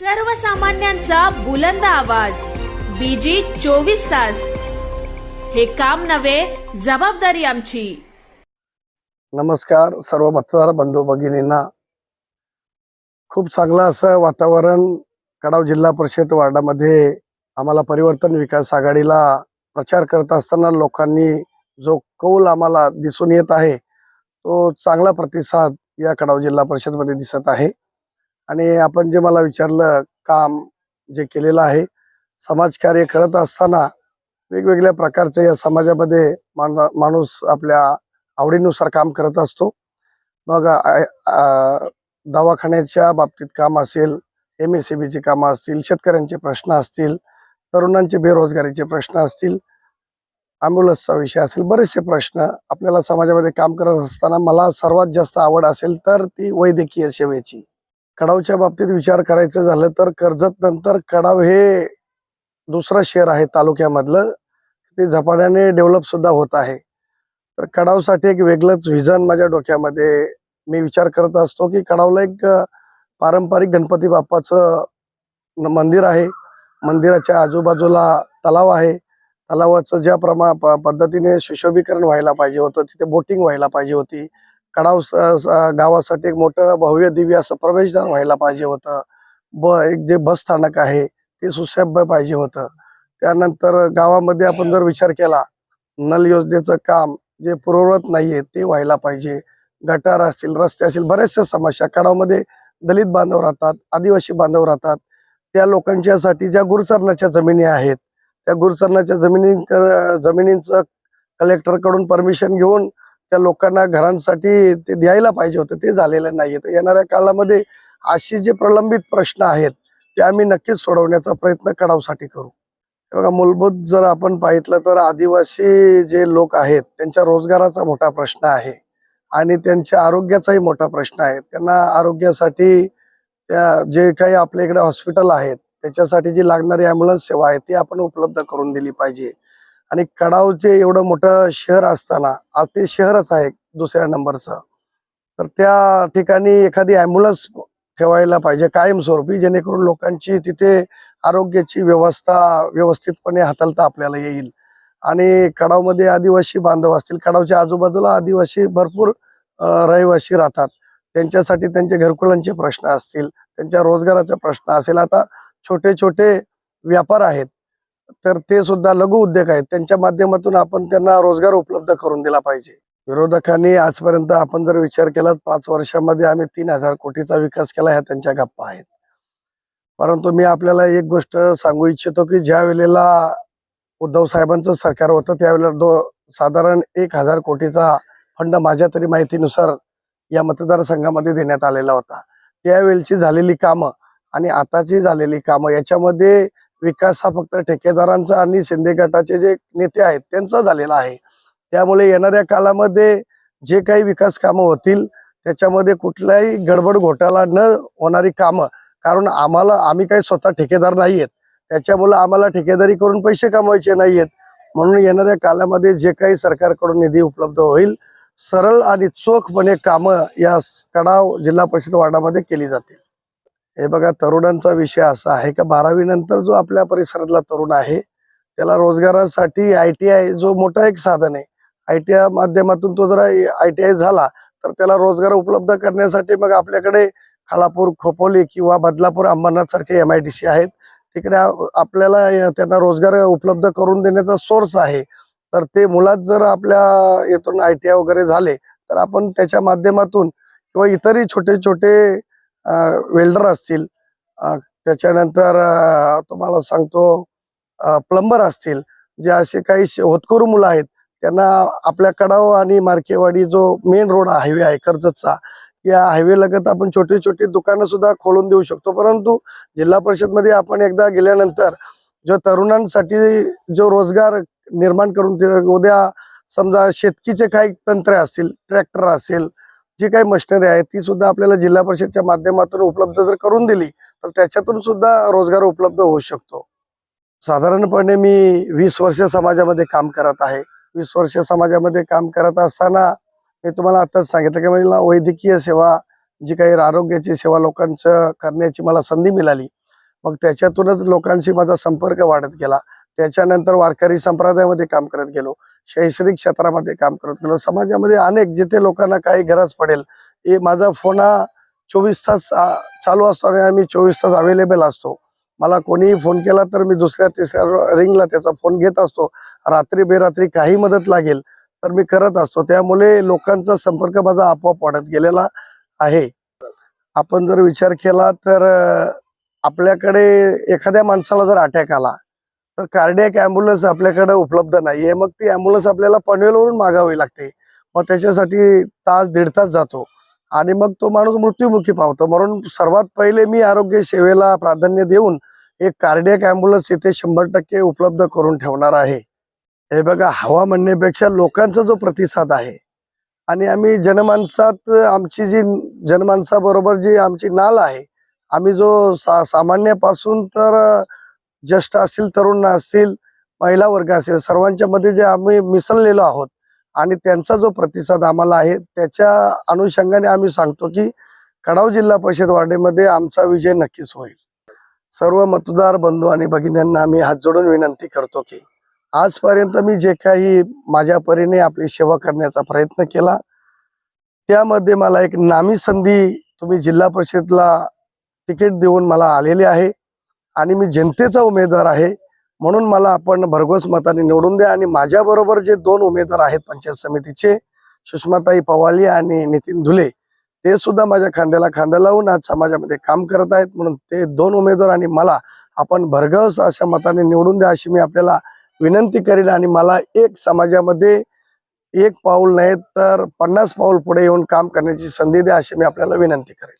सर्वसामान्यांचा बुलंद आवाज. बीजी चोवीस तास. हे काम नव्हे जबाबदारी आमची. नमस्कार सर्व मतदार बंधू भगिनींना. खूप चांगलं असं वातावरण कडाव जिल्हा परिषद वार्डामध्ये आम्हाला परिवर्तन विकास आघाडीला प्रचार करत असताना लोकांनी जो कौल आम्हाला दिसून येत आहे तो चांगला प्रतिसाद या कडाव जिल्हा परिषदमध्ये दिसत आहे. आणि आपण जे मला विचारलं काम जे केलेलं आहे समाजकार्य करत असताना वेगवेगळ्या प्रकारचे या समाजामध्ये मान- माणूस आपल्या आवडीनुसार काम करत असतो. मग दवाखान्याच्या बाबतीत काम असेल एम एस सी बीचे कामं असतील शेतकऱ्यांचे प्रश्न असतील तरुणांचे बेरोजगारीचे प्रश्न असतील ॲम्ब्युलन्सचा विषय असेल बरेचसे प्रश्न आपल्याला समाजामध्ये काम करत असताना मला सर्वात जास्त आवड असेल तर ती वैद्यकीय सेवेची. कडावच्या बाबतीत विचार करायचं झालं तर कर्जत नंतर कडाव हे दुसरं शहर आहे तालुक्यामधलं. ते झपाट्याने डेव्हलप सुद्धा होत आहे. तर कडावसाठी एक वेगळंच व्हिजन माझ्या डोक्यामध्ये मी विचार करत असतो की कडावला एक पारंपरिक गणपती बाप्पाचं मंदिर आहे. मंदिराच्या आजूबाजूला तलाव आहे. तलावाचं ज्या प्रमा पद्धतीने सुशोभीकरण व्हायला पाहिजे होतं तिथे बोटिंग व्हायला पाहिजे होती. कडाव गावासाठी एक मोठं भव्य दिव्य असं प्रवेशद्वार व्हायला पाहिजे होतं. ब एक जे बस स्थानक आहे ते सुसभ्य पाहिजे होतं. त्यानंतर गावामध्ये आपण जर विचार केला नल योजनेचं काम जे पूर्ववत नाहीये ते व्हायला पाहिजे. गटार असतील रस्ते असतील बऱ्याचशा समस्या. कडावमध्ये दलित बांधव राहतात आदिवासी बांधव राहतात. त्या लोकांच्यासाठी ज्या गुरुचरणाच्या जमिनी आहेत त्या गुरुचरणाच्या जमिनी जमिनींचं कलेक्टरकडून परमिशन घेऊन त्या लोकांना घरांसाठी ते द्यायला पाहिजे होतं ते झालेलं नाहीये. तर येणाऱ्या काळामध्ये अशी जे प्रलंबित प्रश्न आहेत ते आम्ही नक्कीच सोडवण्याचा प्रयत्न कडावसाठी करू. बघा मूलभूत जर आपण पाहितलं तर आदिवासी जे लोक आहेत त्यांच्या रोजगाराचा मोठा प्रश्न आहे आणि त्यांच्या आरोग्याचाही मोठा प्रश्न आहे. त्यांना आरोग्यासाठी त्या जे काही आपल्या इकडे हॉस्पिटल आहेत त्याच्यासाठी जी लागणारी ॲम्ब्युलन्स सेवा आहे ती आपण उपलब्ध करून दिली पाहिजे. आणि कडावचे एवढं मोठं शहर असताना आज ते शहरच आहे दुसऱ्या नंबरचं. तर त्या ठिकाणी एखादी ॲम्ब्युलन्स ठेवायला पाहिजे कायमस्वरूपी जेणेकरून लोकांची तिथे आरोग्याची व्यवस्था व्यवस्थितपणे हाताळता आपल्याला येईल. आणि कडावमध्ये आदिवासी बांधव असतील कडावच्या आजूबाजूला आदिवासी भरपूर रहिवासी राहतात. त्यांच्यासाठी त्यांचे घरकुलांचे प्रश्न असतील त्यांच्या रोजगाराचा प्रश्न असेल. आता छोटे छोटे व्यापार आहेत. तर ते सुद्धा लघु उद्योग आहेत. त्यांच्या माध्यमातून आपण त्यांना रोजगार उपलब्ध करून दिला पाहिजे. विरोधकांनी आजपर्यंत आपण जर विचार केला पाच वर्षामध्ये आम्ही तीन हजार कोटीचा विकास केला ह्या त्यांच्या गप्पा आहेत. परंतु मी आपल्याला एक गोष्ट सांगू इच्छितो की ज्या वेळेला उद्धव साहेबांचं सरकार होतं त्यावेळेला दो साधारण एक हजार कोटीचा फंड माझ्या तरी माहितीनुसार या मतदारसंघामध्ये देण्यात आलेला होता. त्यावेळची झालेली कामं आणि आताची झालेली कामं याच्यामध्ये विकास हा फक्त ठेकेदारांचा आणि शिंदे गटाचे जे नेते आहेत त्यांचा झालेला आहे. त्यामुळे येणाऱ्या काळामध्ये जे काही विकास कामं होतील त्याच्यामध्ये कुठल्याही गडबड घोटाळा न होणारी कामं कारण आम्हाला आम्ही काही स्वतः ठेकेदार नाही आहेत त्याच्यामुळे आम्हाला ठेकेदारी करून पैसे कमवायचे नाही आहेत म्हणून येणाऱ्या काळामध्ये जे काही सरकारकडून निधी उपलब्ध होईल सरळ आणि चोखपणे कामं या कडाव जिल्हा परिषद वार्डामध्ये केली जातील. हे बघा तरुणांचा विषय असा आहे का बारावी नंतर जो आपल्या परिसरातला तरुण आहे त्याला रोजगारासाठी आय टी आय जो मोठा एक साधन आहे. आय टी आय माध्यमातून तो जरा आय टी आय झाला तर त्याला रोजगार उपलब्ध करण्यासाठी मग आपल्याकडे खालापूर खोपोली किंवा बदलापूर अंबरनाथ सारखे एम आय डी सी आहेत. तिकडे आपल्याला त्यांना रोजगार उपलब्ध करून देण्याचा सोर्स आहे. तर ते मुलात जर आपल्या येथून आय टी आय वगैरे झाले तर आपण त्याच्या माध्यमातून किंवा इतरही छोटे छोटे वेल्डर असतील त्याच्यानंतर तुम्हाला सांगतो प्लंबर असतील जे असे काही होतकरू मुलं आहेत त्यांना आपल्या कडाव आणि मार्केवाडी जो मेन रोड हायवे आहे कर्जतचा या हायवे लगत आपण छोटी छोटी दुकानं सुद्धा खोलून देऊ शकतो. परंतु जिल्हा परिषदमध्ये आपण एकदा गेल्यानंतर जो तरुणांसाठी जो रोजगार निर्माण करून उद्या समजा शेतकीचे काही तंत्रे असतील ट्रॅक्टर असेल जी काही मशिनरी आहे ती सुद्धा आपल्याला जिल्हा परिषदच्या माध्यमातून उपलब्ध जर करून दिली तर त्याच्यातून सुद्धा रोजगार उपलब्ध होऊ शकतो. साधारणपणे मी वीस वर्ष समाजामध्ये काम करत आहे. वीस वर्ष समाजामध्ये काम करत असताना मी तुम्हाला आताच सांगितलं की मला वैद्यकीय सेवा जी काही आरोग्याची सेवा लोकांचं करण्याची मला संधी मिळाली. मग त्याच्यातूनच लोकांशी माझा संपर्क वाढत गेला. त्याच्यानंतर वारकरी संप्रदायामध्ये काम करत गेलो. शैक्षणिक क्षेत्रामध्ये काम करत गेलो. समाजामध्ये अनेक जिथे लोकांना काही गरज पडेल हे माझा फोन हा चोवीस तास चालू असतो आणि आम्ही चोवीस तास अवेलेबल असतो. मला कोणीही फोन केला तर मी दुसऱ्या तिसऱ्या रिंगला त्याचा फोन घेत असतो. रात्री बेरात्री काही मदत लागेल तर मी करत असतो. त्यामुळे लोकांचा संपर्क माझा आपोआप वाढत गेलेला आहे. आपण जर विचार केला तर आपल्याकडे एखाद्या माणसाला जर अटॅक आला तर कार्डियक अँब्युलन्स आपल्याकडे उपलब्ध नाही आहे मग ती अँब्युलन्स आपल्याला पनवेलवरून मागावी लागते. मग त्याच्यासाठी तास दीड तास जातो. आणि मग तो माणूस मृत्युमुखी पावतो. म्हणून सर्वात पहिले मी आरोग्य सेवेला प्राधान्य देऊन एक कार्डियक अँब्युलन्स इथे शंभर टक्के उपलब्ध करून ठेवणार आहे. हे बघा हवा म्हणण्यापेक्षा लोकांचा जो प्रतिसाद आहे आणि आम्ही जनमानसात आमची जी जनमानसाबरोबर जी आमची नाल आहे आम्ही जो सा सामान्यापासून तर ज्येष्ठ असतील तरुण असतील महिला वर्ग असेल सर्वांच्या मध्ये जे आम्ही मिसळलेलो आहोत आणि त्यांचा जो प्रतिसाद आम्हाला आहे त्याच्या अनुषंगाने आम्ही सांगतो की कडाव जिल्हा परिषद वार्डेमध्ये आमचा विजय नक्कीच होईल. सर्व मतदार बंधू आणि भगिन्यांना आम्ही हात जोडून विनंती करतो की आजपर्यंत मी जे काही माझ्या परीने आपली सेवा करण्याचा प्रयत्न केला त्यामध्ये मला एक नामी संधी तुम्ही जिल्हा परिषदला तिकीट देऊन मला आलेले आहे आणि मी जनतेचा उमेदवार आहे म्हणून मला आपण भरघोस मताने निवडून द्या आणि माझ्याबरोबर जे दोन उमेदवार आहेत पंचायत समितीचे सुषमाताई पवाली आणि नितीन धुले ते सुद्धा माझ्या खांद्याला खांदा लावून आज समाजामध्ये काम करत आहेत. म्हणून ते दोन उमेदवार आणि मला आपण भरघोस अशा मताने निवडून द्या अशी मी आपल्याला विनंती करेन आणि मला एक समाजामध्ये एक पाऊल नाही तर पन्नास पाऊल पुढे येऊन काम करण्याची संधी द्या अशी मी आपल्याला विनंती करेन.